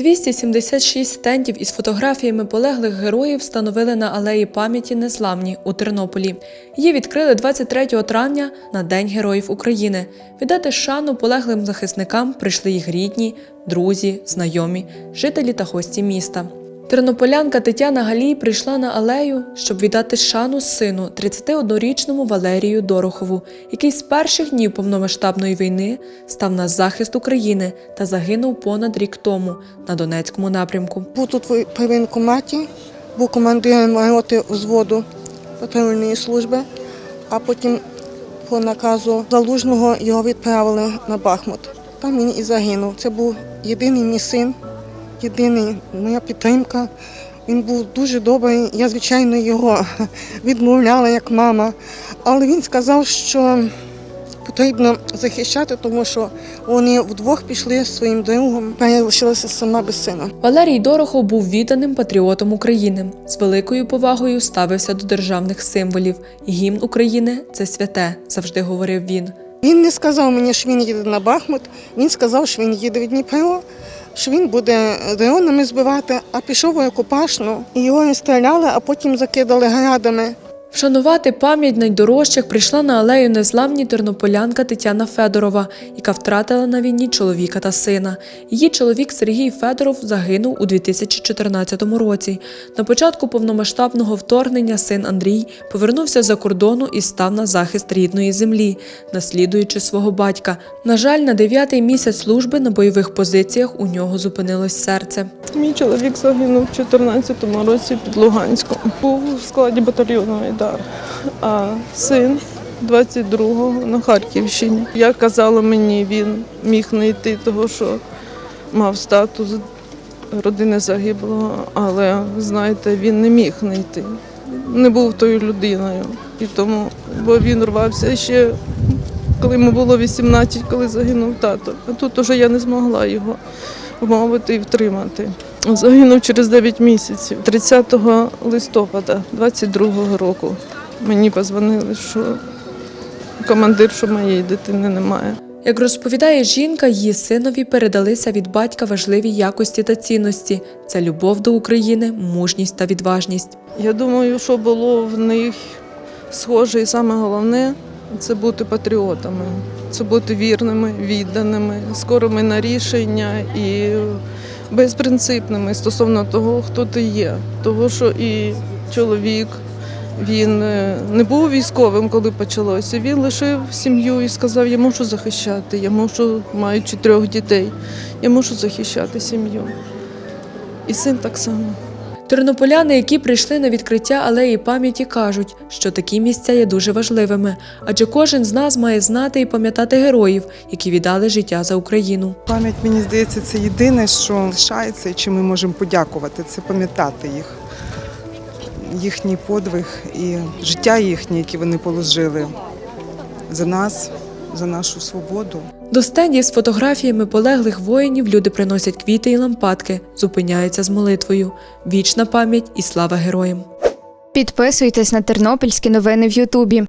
276 стендів із фотографіями полеглих героїв встановили на алеї пам'яті Незламні у Тернополі. Її відкрили 23 травня на День Героїв України. Віддати шану полеглим захисникам прийшли їх рідні, друзі, знайомі, жителі та гості міста. Тернополянка Тетяна Галій прийшла на алею, щоб віддати шану сину 31-річному Валерію Дорохову, який з перших днів повномасштабної війни став на захист України та загинув понад рік тому на Донецькому напрямку. Був тут при воєнкоматі, був командиром роти взводу патрульної служби, а потім по наказу залужного його відправили на Бахмут. Там він і загинув. Це був єдиний мій син, єдиний моя підтримка. Він був дуже добрий. Я, звичайно, його відмовляла як мама. Але він сказав, що потрібно захищати, тому що вони вдвох пішли зі своїм другом, а я лишилася сама без сина. Валерій Дорохов був відданим патріотом України. З великою повагою ставився до державних символів. Гімн України це святе, завжди говорив він. Він не сказав мені, що він їде на Бахмут. Він сказав, що він їде в Дніпро, що він буде дронами збивати, а пішов у окупашну. І його стріляли, а потім закидали градами. Вшанувати пам'ять найдорожчих прийшла на алею незламні тернополянка Тетяна Федорова, яка втратила на війні чоловіка та сина. Її чоловік Сергій Федоров загинув у 2014 році. На початку повномасштабного вторгнення син Андрій повернувся за кордону і став на захист рідної землі, наслідуючи свого батька. На жаль, на дев'ятий місяць служби на бойових позиціях у нього зупинилось серце. Мій чоловік загинув у 2014 році під Луганськом. Був у складі батальйону Айдар, а син 22-го на Харківщині. Я казала мені, він міг не йти, того що мав статус родини загиблого, але знаєте, він не міг не йти. Не був тою людиною. І тому, бо він рвався ще, коли йому було 18, коли загинув тато. А тут уже я не змогла його вмовити і втримати. Загинув через 9 місяців, 30 листопада 22-го року. Мені позвонили, що командир, що моєї дитини немає. Як розповідає жінка, її синові передалися від батька важливі якості та цінності: це любов до України, мужність та відважність. Я думаю, що було в них схоже, і саме головне це бути патріотами, це бути вірними, відданими, скорими на рішення і безпринципними стосовно того, хто ти є. Того, що і чоловік. Він е, не був військовим, коли почалося. Він лишив сім'ю і сказав: я мушу захищати, я мушу, маючи трьох дітей, я мушу захищати сім'ю. І син так само. Тернополяни, які прийшли на відкриття алеї пам'яті, кажуть, що такі місця є дуже важливими, адже кожен з нас має знати і пам'ятати героїв, які віддали життя за Україну. Пам'ять, мені здається, це єдине, що лишається, і чим ми можемо подякувати, це пам'ятати їх, їхній подвиг і життя їхнє, яке вони положили за нас, за нашу свободу. До стендів з фотографіями полеглих воїнів люди приносять квіти і лампадки, зупиняються з молитвою. Вічна пам'ять і слава героям. Підписуйтесь на тернопільські новини в Ютубі.